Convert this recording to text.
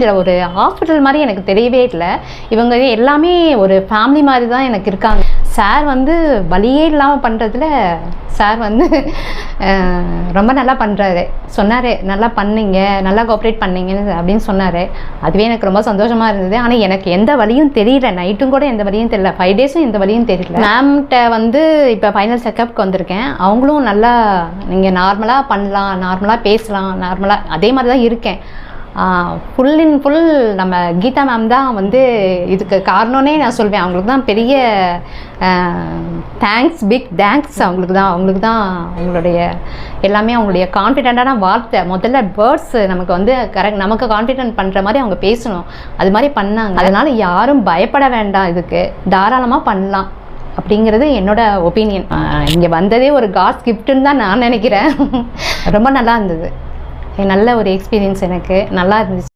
இதில் ஒரு ஹாஸ்பிட்டல் மாதிரி எனக்கு தெரியவே இல்லை. இவங்க எல்லாமே ஒரு ஃபேமிலி மாதிரி தான் எனக்கு இருக்காங்க. சார் வந்து வழியே இல்லாமல் பண்ணுறதுல சார் வந்து ரொம்ப நல்லா பண்ணுறாரு சொன்னார் நல்லா பண்ணீங்க நல்லா கோஆப்ரேட் பண்ணீங்கன்னு அப்படின்னு சொன்னார். அதுவே எனக்கு ரொம்ப சந்தோஷமாக இருந்தது. ஆனால் எனக்கு எந்த வழியும் தெரியல. நைட்டும் கூட எந்த வழியும் தெரியல. ஃபைவ் டேஸும் எந்த வழியும் தெரியல. மேம்கிட்ட வந்து இப்போ ஃபைனல் செக்கப்க்கு வந்திருக்கேன். அவங்களும் நல்லா நீங்கள் நார்மலாக பண்ணலாம் நார்மலாக பேசலாம் நார்மலாக அதே மாதிரி தான் இருக்கேன். ஃபுல் இன் ஃபுல் நம்ம கீதா மேம் தான் வந்து இதுக்கு காரணம்னே நான் சொல்வேன். அவங்களுக்கு தான் பெரிய தேங்க்ஸ் பிக் தேங்க்ஸ் அவங்களுக்கு தான். அவங்களுக்கு தான் அவங்களுடைய எல்லாமே அவங்களுடைய கான்ஃபிடென்ட்டான வார்த்தை. முதல்ல பேர்ட்ஸ் நமக்கு வந்து கரெக்ட் நமக்கு கான்ஃபிடென்ட் பண்ணுற மாதிரி அவங்க பேசணும். அது மாதிரி பண்ணாங்க. அதனால் யாரும் பயப்பட வேண்டாம் இதுக்கு. தாராளமாக பண்ணலாம் அப்படிங்கிறது என்னோட ஒப்பீனியன் இங்கே வந்ததே ஒரு காட்ஸ் கிஃப்ட்டுன்னு தான் நான் நினைக்கிறேன். ரொம்ப நல்லா இருந்தது. நல்ல ஒரு எக்ஸ்பீரியன்ஸ் எனக்கு. நல்லா இருந்துச்சு.